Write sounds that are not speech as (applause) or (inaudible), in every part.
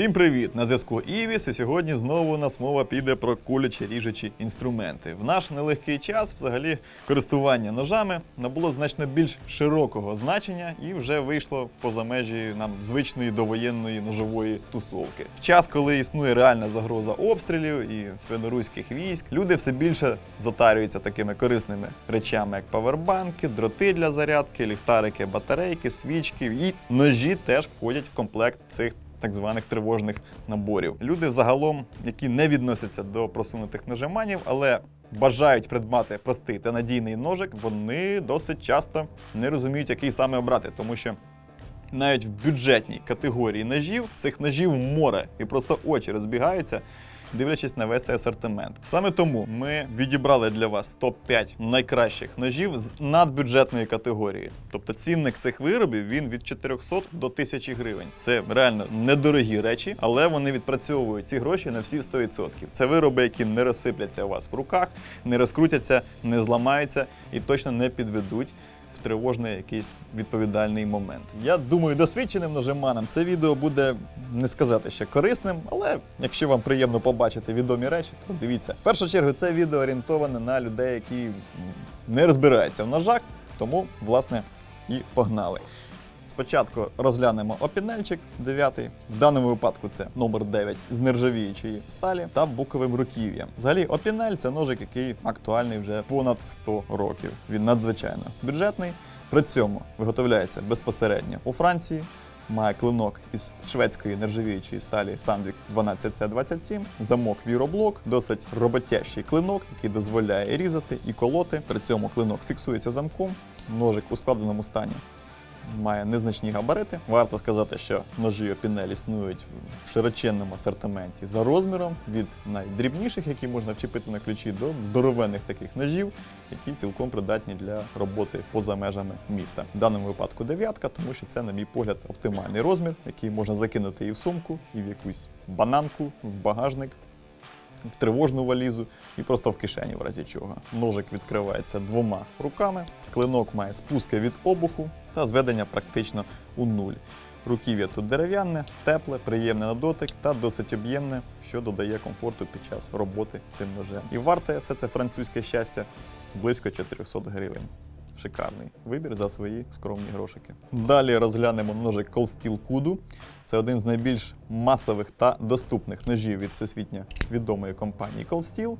Всім привіт! На зв'язку Івіс, і сьогодні знову у нас мова піде про кулячі ріжучі інструменти. В наш нелегкий час, взагалі, користування ножами набуло значно більш широкого значення і вже вийшло поза межі нам звичної довоєнної ножової тусовки. В час, коли існує реальна загроза обстрілів і свиноруських військ, люди все більше затарюються такими корисними речами, як павербанки, дроти для зарядки, ліхтарики, батарейки, свічки і ножі теж входять в комплект цих так званих тривожних наборів. Люди загалом, які не відносяться до просунутих нажиманів, але бажають придбати простий та надійний ножик, вони досить часто не розуміють, який саме обрати, тому що. Навіть в бюджетній категорії ножів цих ножів море і просто очі розбігаються, дивлячись на весь цей асортимент. Саме тому ми відібрали для вас топ-5 найкращих ножів з надбюджетної категорії. Тобто цінник цих виробів він від 400 до 1000 гривень. Це реально недорогі речі, але вони відпрацьовують ці гроші на всі 100%. Це вироби, які не розсипляться у вас в руках, не розкрутяться, не зламаються і точно не підведуть тривожний якийсь відповідальний момент. Я думаю, досвідченим ножеманам це відео буде не сказати ще корисним, але якщо вам приємно побачити відомі речі, то дивіться. В першу чергу це відео орієнтоване на людей, які не розбираються в ножах, тому власне і погнали. Спочатку розглянемо опінельчик 9. В даному випадку це номер 9 з нержавіючої сталі та буковим руків'ям. Взагалі, опінель це ножик, який актуальний вже понад 100 років. Він надзвичайно бюджетний. При цьому виготовляється безпосередньо у Франції. Має клинок із шведської нержавіючої сталі Sandvik 12C27, замок віроблок, досить роботящий клинок, який дозволяє різати і колоти. При цьому клинок фіксується замком. Ножик у складеному стані має незначні габарити. Варто сказати, що ножі опінель існують в широченному асортименті за розміром від найдрібніших, які можна вчепити на ключі, до здоровенних таких ножів, які цілком придатні для роботи поза межами міста. В даному випадку дев'ятка, тому що це, на мій погляд, оптимальний розмір, який можна закинути і в сумку, і в якусь бананку, в багажник. В тривожну валізу і просто в кишені, в разі чого. Ножик відкривається двома руками, клинок має спуски від обуху та зведення практично у нуль. Руків'я тут дерев'яне, тепле, приємне на дотик та досить об'ємне, що додає комфорту під час роботи цим ножем. І вартує все це французьке щастя близько 400 гривень. Шикарний вибір за свої скромні грошики. Далі розглянемо ножик Cold Steel Kudu. Це один з найбільш масових та доступних ножів від всесвітньо відомої компанії Cold Steel,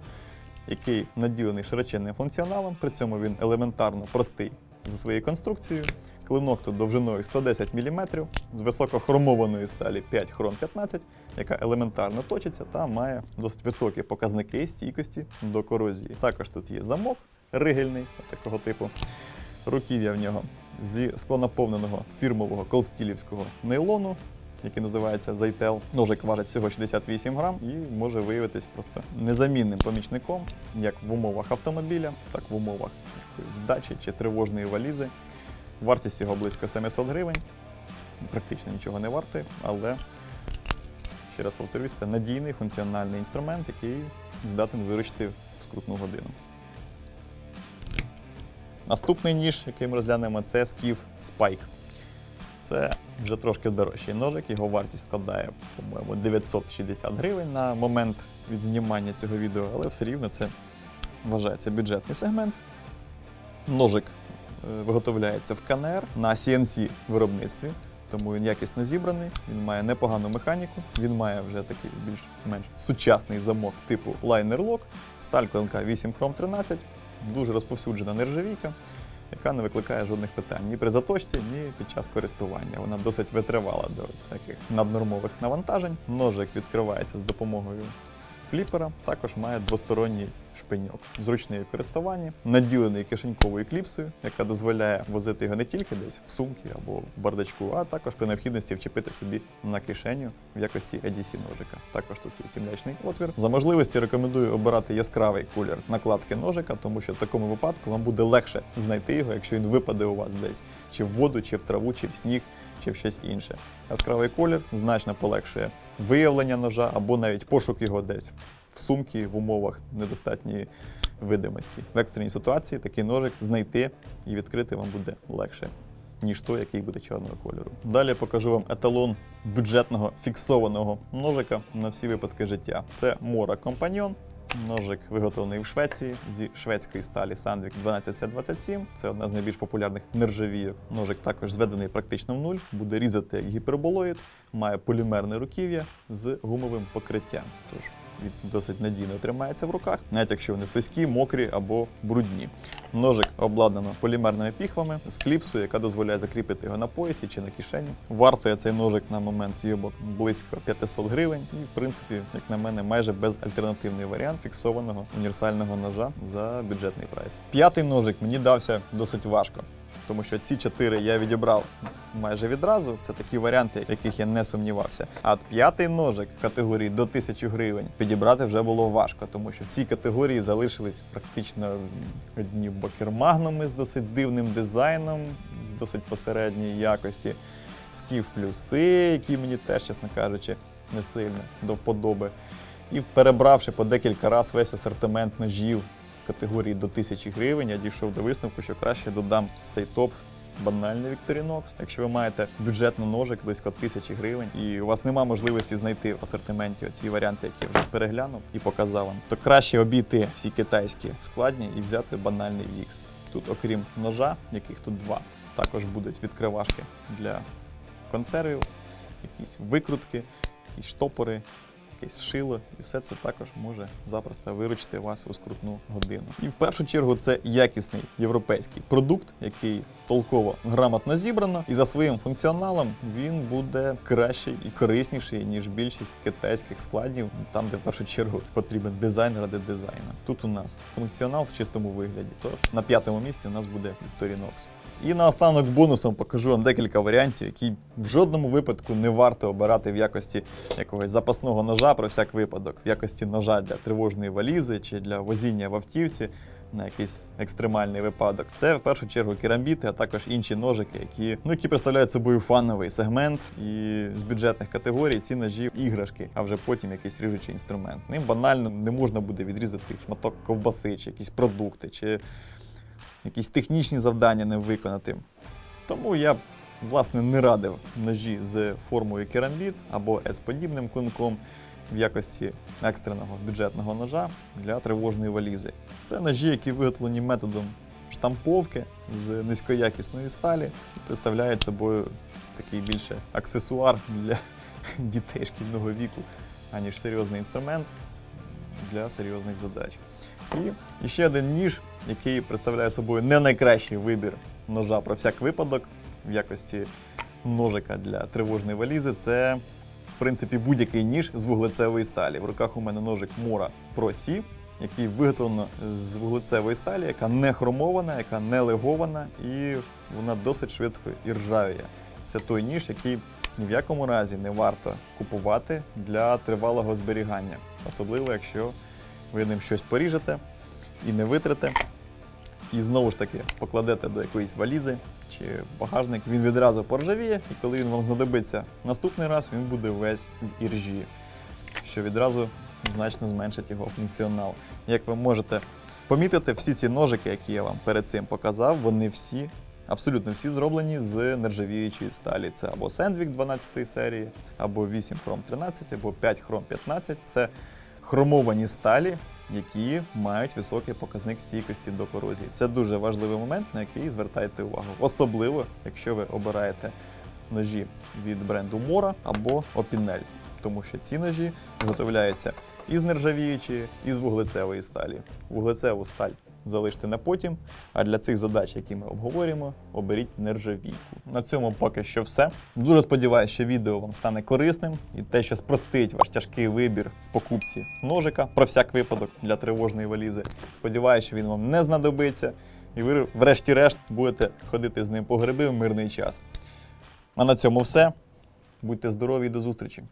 який наділений широченним функціоналом. При цьому він елементарно простий за своєю конструкцією. Клинок тут довжиною 110 мм, з високохромованої сталі 5 хром 15, яка елементарно точиться та має досить високі показники стійкості до корозії. Також тут є замок ригельний такого типу. Руків'я в нього зі склонаповненого фірмового колстілівського нейлону, який називається Зайтел. Ножик важить всього 68 грам і може виявитись просто незамінним помічником як в умовах автомобіля, так в умовах здачі чи тривожної валізи. Вартість його близько 700 гривень. Практично нічого не вартує, але ще раз повторюсь, це надійний функціональний інструмент, який здатен виручити в скрутну годину. Наступний ніж, який ми розглянемо, це Skiff Spike. Це вже трошки дорожчий ножик, його вартість складає, по-моєму, 960 гривень на момент від знімання цього відео, але все рівно це вважається бюджетний сегмент. Ножик е, виготовляється в КНР на CNC виробництві, тому він якісно зібраний, він має непогану механіку, він має вже такий більш-менш сучасний замок типу Lock, сталь клинка 8 хром 13, дуже розповсюджена нержавійка, яка не викликає жодних питань ні при заточці, ні під час користування. Вона досить витривала до всяких наднормових навантажень. Ножик відкривається з допомогою фліпера, також має двосторонній шпиньок. Зручний у користуванні, наділений кишеньковою кліпсою, яка дозволяє возити його не тільки десь в сумці або в бардачку, а також при необхідності вчепити собі на кишеню в якості EDC ножика. Також тут є тімлячний отвір. За можливості рекомендую обирати яскравий колір накладки ножика, тому що в такому випадку вам буде легше знайти його, якщо він випаде у вас десь чи в воду, чи в траву, чи в сніг, чи в щось інше. Яскравий колір значно полегшує виявлення ножа або навіть пошук його десь в сумці в умовах недостатньої видимості. В екстреній ситуації такий ножик знайти і відкрити вам буде легше, ніж той, який буде чорного кольору. Далі покажу вам еталон бюджетного фіксованого ножика на всі випадки життя. Це Mora Companion. Ножик виготовлений в Швеції зі шведської сталі Sandvik 12C27. Це одна з найбільш популярних нержавійок. Ножик також зведений практично в нуль, буде різати як гіперболоїд, має полімерне руків'я з гумовим покриттям. Тож досить надійно тримається в руках, навіть якщо вони слизькі, мокрі або брудні. Ножик обладнано полімерними піхвами з кліпсою, яка дозволяє закріпити його на поясі чи на кишені. Вартує цей ножик на момент зйомок близько 500 гривень. І, в принципі, як на мене, майже безальтернативний варіант фіксованого універсального ножа за бюджетний прайс. П'ятий ножик мені дався досить важко. Тому що ці чотири я відібрав майже відразу. Це такі варіанти, яких я не сумнівався. А от п'ятий ножик категорії до 1000 гривень підібрати вже було важко, тому що в цій категорії залишились практично одні бакермагнуми з досить дивним дизайном, з досить посередньої якості. Скіф плюси, які мені теж, чесно кажучи, не сильно до вподоби. І перебравши по декілька разів весь асортимент ножів категорії до 1000 гривень, я дійшов до висновку, що краще додам в цей топ банальний Victorinox. Якщо ви маєте бюджетний ножик близько 1000 гривень, і у вас немає можливості знайти в асортименті ці варіанти, які я вже переглянув і показав вам, то краще обійти всі китайські складні і взяти банальний X. Тут, окрім ножа, яких тут два, також будуть відкривашки для консервів, якісь викрутки, якісь штопори, якесь шило, і все це також може запросто виручити вас у скрутну годину. І в першу чергу це якісний європейський продукт, який толково грамотно зібрано, і за своїм функціоналом він буде кращий і корисніший, ніж більшість китайських складів, там, де в першу чергу потрібен дизайн ради дизайну. Тут у нас функціонал в чистому вигляді. Тож на п'ятому місці у нас буде Victorinox. І наостанок бонусом покажу вам декілька варіантів, які в жодному випадку не варто обирати в якості якогось запасного ножа про всяк випадок, в якості ножа для тривожної валізи чи для возіння в автівці на якийсь екстремальний випадок. Це в першу чергу керамбіти, а також інші ножики, які, ну, які представляють собою фановий сегмент. І з бюджетних категорій ці ножі іграшки, а вже потім якийсь ріжучий інструмент. Ним банально не можна буде відрізати шматок ковбаси, чи якісь продукти, чи якісь технічні завдання не виконати. Тому я власне не радив ножі з формою керамбіт або S-подібним клинком в якості екстреного бюджетного ножа для тривожної валізи. Це ножі, які виготовлені методом штамповки з низькоякісної сталі і представляють собою такий більше аксесуар для (laughs) дітей шкільного віку, аніж серйозний інструмент для серйозних задач. І ще один ніж, який представляє собою не найкращий вибір ножа про всяк випадок в якості ножика для тривожної валізи. Це, в принципі, будь-який ніж з вуглецевої сталі. В руках у мене ножик Mora Pro C, який виготовлено з вуглецевої сталі, яка не хромована, яка не легована, і вона досить швидко і ржавіє. Це той ніж, який ні в якому разі не варто купувати для тривалого зберігання, особливо якщо ви ним щось поріжете і не витрите. І знову ж таки покладете до якоїсь валізи чи в багажник, він відразу поржавіє, і коли він вам знадобиться наступний раз, він буде весь в іржі, що відразу значно зменшить його функціонал. Як ви можете помітити, всі ці ножики, які я вам перед цим показав, вони всі, абсолютно всі зроблені з нержавіючої сталі. Це або Sandvik 12 серії, або 8 Chrome 13, або 5 Chrome 15. Це хромовані сталі, які мають високий показник стійкості до корозії. Це дуже важливий момент, на який звертайте увагу. Особливо, якщо ви обираєте ножі від бренду Мора або Опінель, тому що ці ножі виготовляються із нержавіючої, і з вуглецевої сталі. Вуглецеву сталь залиште на потім, а для цих задач, які ми обговорюємо, оберіть нержавійку. На цьому поки що все. Дуже сподіваюся, що відео вам стане корисним і те, що спростить ваш тяжкий вибір в покупці ножика про всяк випадок для тривожної валізи. Сподіваюся, що він вам не знадобиться, і ви, врешті-решт, будете ходити з ним по гриби в мирний час. А на цьому все. Будьте здорові і до зустрічі!